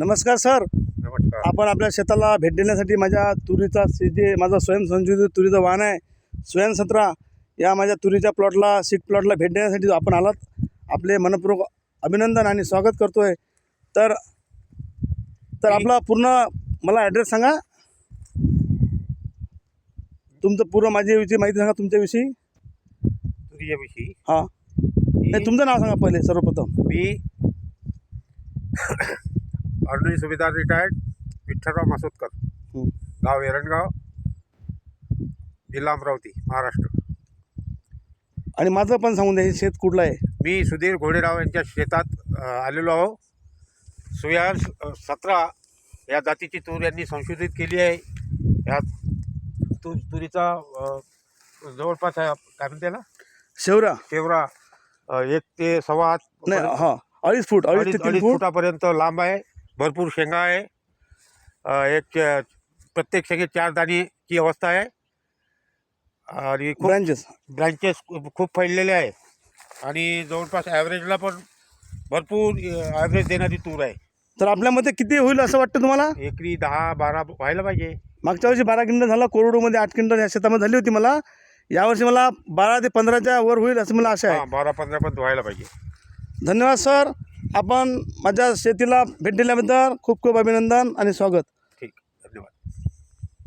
नमस्कार सर. नमस्कार. आपण आपल्या शेताला भेट देण्यासाठी माझ्या तुरीचा जे माझा स्वयंसंचलित तुरीचं वाहन आहे. स्वयं सतरा या माझ्या तुरीच्या प्लॉटला सीट प्लॉटला भेट देण्यासाठी आपण आलात. आपले मनपूर्वक अभिनंदन आणि स्वागत करतोय. तर तर आपला पूर्ण मला ॲड्रेस सांगा. तुमचं पूर्ण माझ्याविषयी माहिती सांगा तुमच्याविषयी. तुझ्याविषयी हां. नाही तुमचं नाव सांगा पहिले सर्वप्रथम. मी अर्जुनी सुभेदार रिटायर्ड विठ्ठलराव मासोदकर. गाव एरणगाव जिल्हा अमरावती महाराष्ट्र. आणि माझं पण सांगून द्या हे शेत कुठलं आहे? मी सुधीर घोडेराव यांच्या शेतात अ, आलेलो आहो. सुया सतरा या जातीची तूर यांनी संशोधित केली आहे. या तू तुरीचा अ, जवळपास आहे, काय म्हणते ना शेवरा. शेवरा अ, एक ते सव्वा आठ नाही हां अडीच फूट अडीच ते अडीच तीन अडीच फूट. फुटापर्यंत लांब आहे. भरपूर शेंगा आहे. एक प्रत्येक शेंगे चार दाणेची अवस्था आहे. आणि खूप ब्रँचेस ब्रँचेस खूप फैललेले आहे आणि जवळपास ॲव्हरेजला पण भरपूर ॲव्हरेज देणारी तूर आहे. तर आपल्या मते किती होईल असं वाटतं तुम्हाला? एकरी दहा बारा व्हायला पाहिजे. मागच्या वर्षी बारा क्विंटल झाला कोरडोमध्ये आठ क्विंटल या शेतामध्ये झाली होती मला. यावर्षी मला बारा ते पंधराच्या वर होईल असं मला आशा आहे. बारा पंधरा पण व्हायला पाहिजे. धन्यवाद सर. आपण माझ्या शेतीला भेट दिल्याबद्दल खूप खूप अभिनंदन आणि स्वागत.